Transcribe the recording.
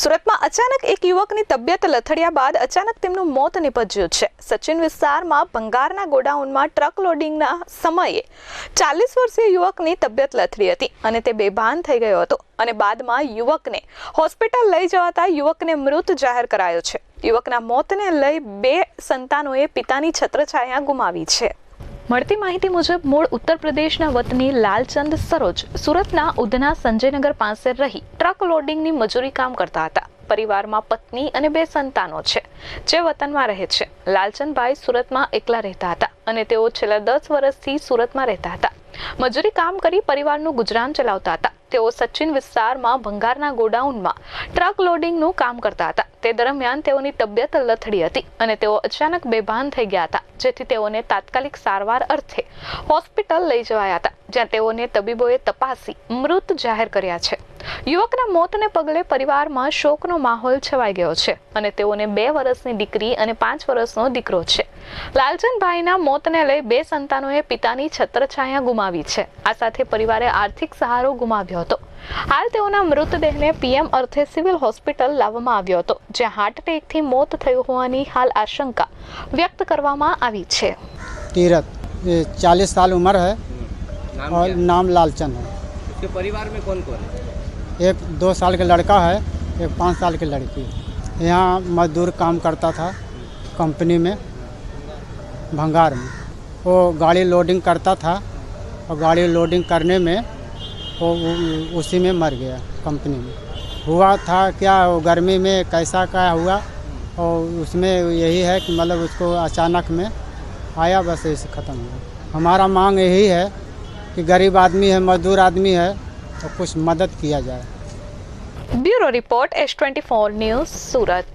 સુરતમાં અચાનક એક યુવકની તબિયત લથડ્યા બાદ અચાનક તેમનું મોત નિપજ્યું છે. સચિન વિસ્તારમાં ભંગારના ગોડાઉનમાં ટ્રક લોડિંગના સમયે ચાલીસ વર્ષીય યુવકની તબિયત લથડી હતી અને તે બેભાન થઈ ગયો હતો અને બાદમાં યુવકને હોસ્પિટલ લઈ જવાતા યુવકને મૃત જાહેર કરાયો છે. યુવકના મોતને લઈ બે સંતાનોએ પિતાની છત્રછાયા ગુમાવી છે. મળતી માહિતી મુજબ, મૂળ ઉત્તર પ્રદેશના વતની લાલચંદ સરોજ સુરતના ઉધના સંજયનગર પાસે રહી ટ્રક લોડિંગની મજૂરી કામ કરતા હતા. પરિવારમાં પત્ની અને બે સંતાનો છે, જે વતનમાં રહે છે. લાલચંદભાઈ સુરતમાં એકલા રહેતા હતા અને તેઓ છેલ્લા દસ વર્ષથી સુરતમાં રહેતા હતા. મજૂરી કામ કરી પરિવારનું ગુજરાન ચલાવતા હતા. તેઓ સચિન વિસ્તારમાં ભંગારના ગોડાઉનમાં ટ્રક લોડિંગનું કામ કરતા હતા. તે દરમિયાન તેઓની તબિયત લથડી હતી અને તેઓ અચાનક બેભાન થઈ ગયા હતા, જેથી તેઓને તાત્કાલિક સારવાર અર્થે હોસ્પિટલ લઈ જવાયા હતા, જ્યાં તેઓને તબીબોએ તપાસી મૃત જાહેર કર્યા છે. યુવકના મોતને પગલે પરિવારમાં શોકનો માહોલ છવાઈ ગયો છે અને તેઓને બે વર્ષની દીકરી અને પાંચ વર્ષનો દીકરો છે. લાલચંદભાઈના મોતને લઈ બે સંતાનોએ પિતાની છત્રછાયા ગુમાવી છે આ સાથે પરિવારે આર્થિક સહારો ગુમાવ્યો હતો હાલ તેઓના મૃતદેહને પીએમ અર્થે સિવિલ હોસ્પિટલ લાવવામાં આવ્યો હતો જ્યાં હાર્ટ એટેકથી મોત થયું હોવાની હાલ આશંકા વ્યક્ત કરવામાં આવી છે तीरथ ये चालीस साल उम्र है नाम और क्या नाम लालचंद है उसके परिवार में कौन कौन है एक दो साल का लड़का है एक पाँच साल की लड़की है यहाँ मजदूर काम करता था कंपनी में भंगार में। वो गाड़ी लोडिंग करता था और गाड़ी लोडिंग करने में वो उसी में मर गया कंपनी में। हुआ था क्या गर्मी में कैसा क्या हुआ और उसमें यही है कि मतलब उसको अचानक में आया, बस ऐसे ख़त्म हुआ। हमारा मांग यही है कि गरीब आदमी है, मजदूर आदमी है तो कुछ मदद किया जाए। Bureau report, S twenty four news, Surat.